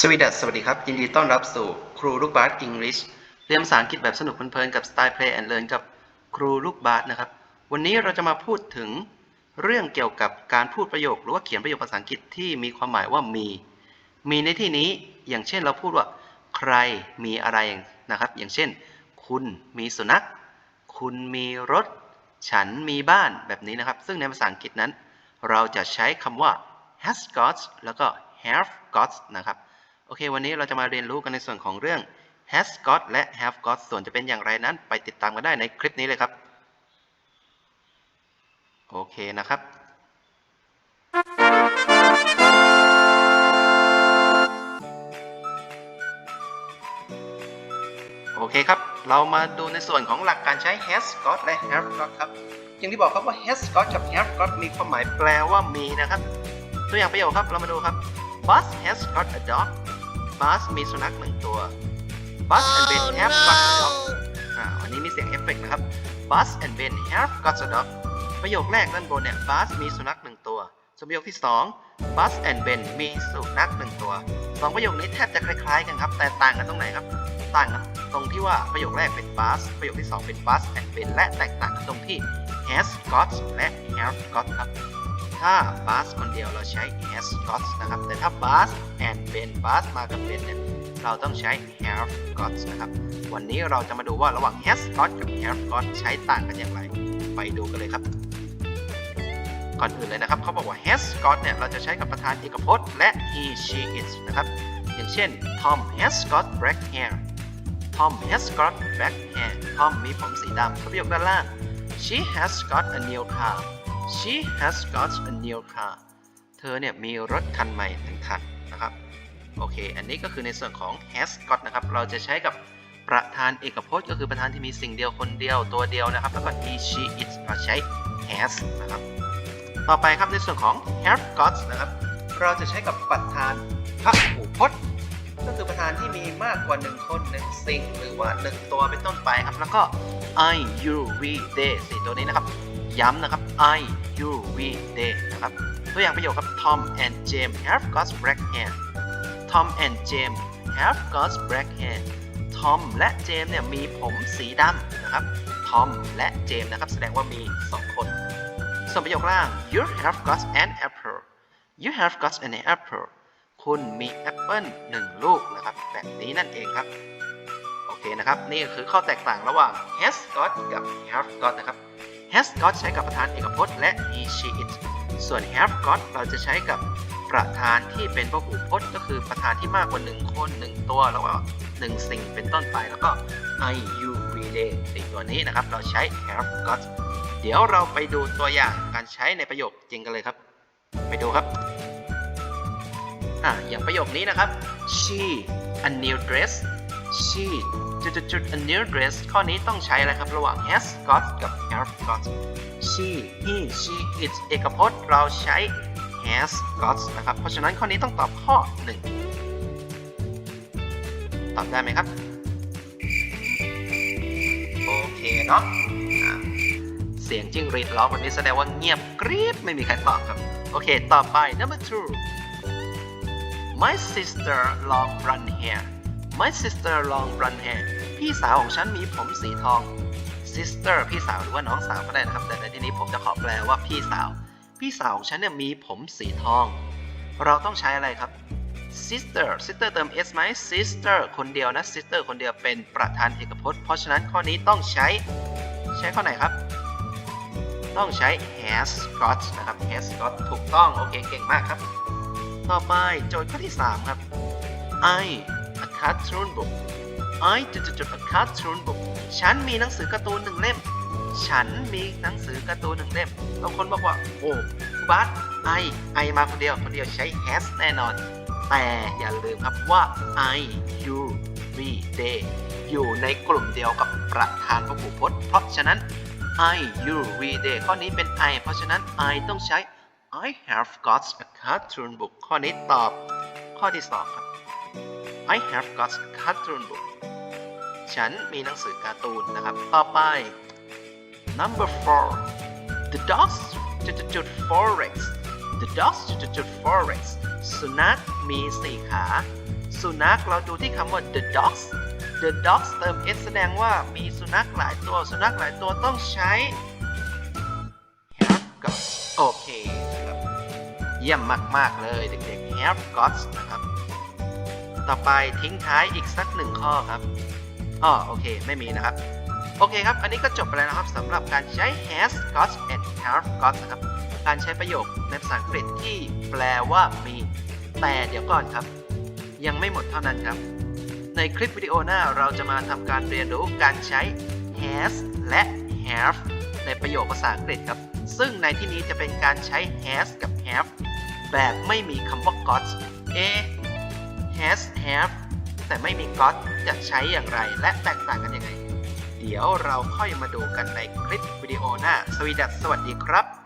สวีดัสสวัสดีครับ ยินดีต้อนรับสู่ครูลูกบาสอังกฤษเรียนภาษาอังกฤษแบบสนุกเพลินๆกับสไตล์ Play and Learn กับครูลูกบาสนะครับ วันนี้เราจะมาพูดถึงเรื่องเกี่ยวกับการพูดประโยค หรือว่าเขียนประโยคภาษาอังกฤษที่มีความหมายว่ามี มีในที่นี้อย่างเช่นเราพูดว่า ใครมีอะไรนะครับ อย่างเช่น คุณมีสุนัข คุณมีรถ ฉันมีบ้านแบบนี้นะครับ ซึ่งในภาษาอังกฤษนั้น เราจะใช้คำว่า has got แล้วก็ have got นะครับ โอเค วันนี้เราจะมาเรียนรู้กันในส่วนของเรื่อง has got และ have got ส่วนจะเป็นอย่างไรนั้น ไปติดตามกันได้ในคลิปนี้เลยครับ โอเคนะครับ โอเคครับ เรามาดูในส่วนของหลักการใช้ has got และ have got ครับ อย่างที่บอกครับว่า has got กับ have got มีความหมายแปลว่ามีนะครับ ตัวอย่างประโยคครับ เรามาดูครับ Bus has got a dog Bus มีสุนัขหนึ่งตัว Bus and Ben have got a dog อ่าวันนี้มีเสียงเอฟเฟกต์นะครับ Bus and Ben have got a dog ประโยคแรกด้านบนเนี่ย Bus มีสุนัขหนึ่งตัว ส่วนประโยคที่ 2 Bus and Ben มีสุนัขหนึ่งตัวสองประโยคนี้แทบจะคล้ายๆกันครับ แต่ต่างกันตรงไหนครับ ต่างกันตรงที่ว่าประโยคแรกเป็น Bus ประโยคที่ 2 เป็น Bus and Ben และแตกต่างกันตรงที่ has got และ have got ครับ ถ้า bus คนเดียวเราใช้ has got นะครับ แต่ถ้า bus and ben bus มากับ ben เนี่ย เราต้องใช้ have got นะครับ วันนี้เราจะมาดูว่าระหว่าง has got กับ have got ใช้ต่างกันอย่างไร ไปดูกันเลยครับ ก่อนอื่นเลยนะครับ เขาบอกว่า has got เนี่ย เราจะใช้กับประธานเอกพจน์ และ he she it นะครับ อย่างเช่น Tom has got black hair Tom has got black hair Tom มีผมสีดำประโยคด้านล่าง she has got a new car she has got a new car เธอเนี่ยมีรถคันใหม่หนึ่งคันนะครับ โอเค อันนี้ก็คือในส่วนของ has got นะครับ เราจะใช้กับประธานเอกพจน์ก็คือประธานที่มีสิ่งเดียวคนเดียวตัวเดียวนะครับ แล้วก็ he she it เราใช้ has นะครับ ต่อไปครับในส่วนของ have got นะครับ เราจะใช้กับประธานพหูพจน์ ก็คือประธานที่มีมากกว่า1คน1สิ่งหรือว่า1ตัวเป็นต้นไปครับ แล้วก็ I you we they สี่ตัวนี้นะครับ ย้ำนะครับ I you we they นะครับ ตัวอย่างประโยคครับ Tom and James have got black hair Tom and James have got black hair Tom และ James เนี่ยมีผมสีดำนะครับ Tom และ James นะครับ แสดงว่ามี 2 คนส่วนประโยคล่าง You have got an apple You have got an apple คุณมีแอปเปิลหนึ่งลูกนะครับ แบบนี้นั่นเองครับ โอเคนะครับ นี่คือข้อแตกต่างระหว่าง has got กับ have got นะครับ has got ใช้กับประธานเอกพจน์และ he she it ส่วน have got เราจะใช้กับประธานที่เป็นพหูพจน์ ก็คือประธานที่มากกว่า 1 คน 1 ตัว แล้วก็ 1 สิ่งเป็นต้นไป แล้วก็ I you we they สี่ตัวนี้นะครับ เราใช้ have got เดี๋ยวเราไปดูตัวอย่างการใช้ในประโยคจริงกันเลยครับ ไปดูครับอะอย่างประโยคนี้นะครับ she a new dress she จุดจุดจุด a new dress ข้อนี้ต้องใช้อะไรครับ ระหว่าง has got กับ have got she he she it เอกพจน์เราใช้ has got นะครับ เพราะฉะนั้นข้อนี้ต้องตอบข้อ 1 ตอบได้ไหมครับ โอเคเนาะเสียงจิ้งหรีดร้องแบบนี้แสดงว่าเงียบกริบไม่มีใครตอบครับ โอเค ต่อไป number two My sister long blonde hair My sister long blonde hair พี่สาวของฉันมีผมสีทอง sister พี่สาวหรือว่าน้องสาวก็ได้นะครับ แต่ในที่นี้ผมจะขอแปลว่าพี่สาว พี่สาวของฉันเนี่ยมีผมสีทอง เราต้องใช้อะไรครับ sister sister เติม s ไหม sister คนเดียวนะ sister คนเดียวเป็นประธานเอกพจน์ เพราะฉะนั้นข้อนี้ต้องใช้ ใช้ข้อไหนครับ ต้องใช้ has got นะครับ has got ถูกต้อง โอเค เก่งมากครับ ต่อไปโจทย์ข้อที่ 3 ครับ I cartoon book I จุดจุด a cartoon book ฉันมีหนังสือการ์ตูนหนึ่งเล่ม ฉันมีหนังสือการ์ตูนหนึ่งเล่มบางคนบอกว่าโอ้ครูบาส I I มาคนเดียวคนเดียวใช้ has แน่นอน แต่อย่าลืมครับว่า I you we they อยู่ในกลุ่มเดียวกับประธานพหูพจน์ เพราะฉะนั้น I you we they ข้อนี้เป็น I เพราะฉะนั้น I ต้องใช้ I have got a cartoon book ข้อนี้ตอบ ข้อที่สองครับ I have got a cartoon book ฉันมีหนังสือการ์ตูนนะครับ ต่อไป number four the dogs จุดจุด forex the dogs จุดจุด forex สุนัขมีสี่ขา สุนัขเราดูที่คำว่า the dogs the dogs เติม s แสดงว่ามีสุนัขหลายตัว สุนัขหลายตัวต้องใช้ have got โอเคนะครับเยี่ยมมาก ๆ เลยเด็กๆ have got นะครับ ต่อไปทิ้งท้ายอีกสักหนึ่งข้อครับอ๋อโอเค ไม่มีนะครับ โอเคครับ อันนี้ก็จบไปแล้วนะครับสำหรับการใช้ has got and have got นะครับ การใช้ประโยคในภาษาอังกฤษที่แปลว่ามี แต่เดี๋ยวก่อนครับ ยังไม่หมดเท่านั้นครับ ในคลิปวิดีโอหน้าเราจะมาทำการเรียนรู้การใช้ has และ have ในประโยคภาษาอังกฤษครับ ซึ่งในที่นี้จะเป็นการใช้ has กับ have แบบไม่มีคำว่า got เอ has have แต่ไม่มี got จะใช้อย่างไรและแตกต่างกันยังไง เดี๋ยวเราค่อยมาดูกันในคลิปวิดีโอหน้า สวีดัสสวัสดีครับ